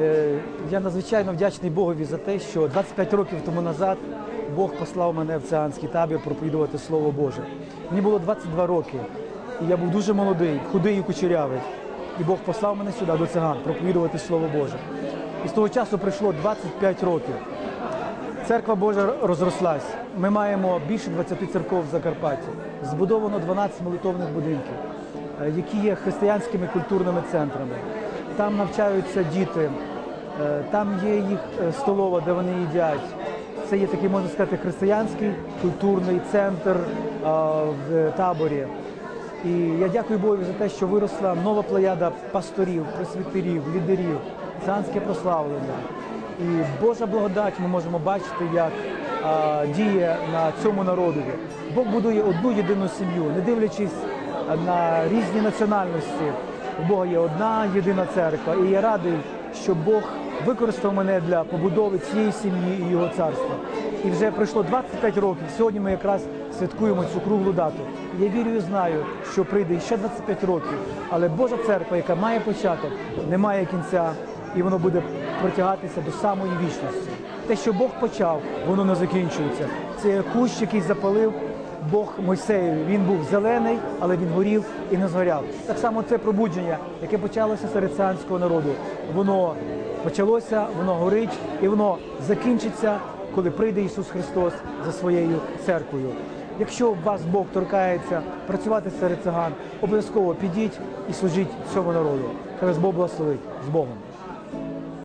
Е, Я надзвичайно вдячний Богові за те, що 25 років тому назад Бог послав мене в циганський табір проповідувати Слово Боже. Мені було 22 роки, і я був дуже молодий, худий і кучерявий. І Бог послав мене сюди до циган проповідувати Слово Боже. І з того часу пройшло 25 років. Церква Божа розрослась. Ми маємо більше 20 церков в Закарпатті. Збудовано 12 молитовних будинків, е, які є християнськими культурними центрами. Там навчаються діти, е, там є їх е, столова, де вони їдять. Це є такий, можна сказати, християнський культурний центр е, в таборі. І я дякую Богу за те, що виросла нова плеяда пасторів, пресвітерів, лідерів, циганське прославлення. І Божа благодать ми можемо бачити, як а, діє на цьому народові. Бог будує одну єдину сім'ю, не дивлячись на різні національності. У Бога є одна єдина церква. І я радий, що Бог використав мене для побудови цієї сім'ї і його царства. І вже пройшло 25 років. Сьогодні ми якраз святкуємо цю круглу дату. Я вірю і знаю, що прийде ще 25 років. Але Божа церква, яка має початок, не має кінця, і воно буде протягатися до самої вічності. Те, що Бог почав, воно не закінчується. Це кущ, який запалив Бог Мойсеєві. Він був зелений, але він горів і не згоряв. Так само це пробудження, яке почалося серед циганського народу. Воно почалося, воно горить і воно закінчиться, коли прийде Ісус Христос за своєю церквою. Якщо вас Бог торкається працювати серед циган, обов'язково підіть і служіть цьому народу. Хай вас Бог благословить з Богом.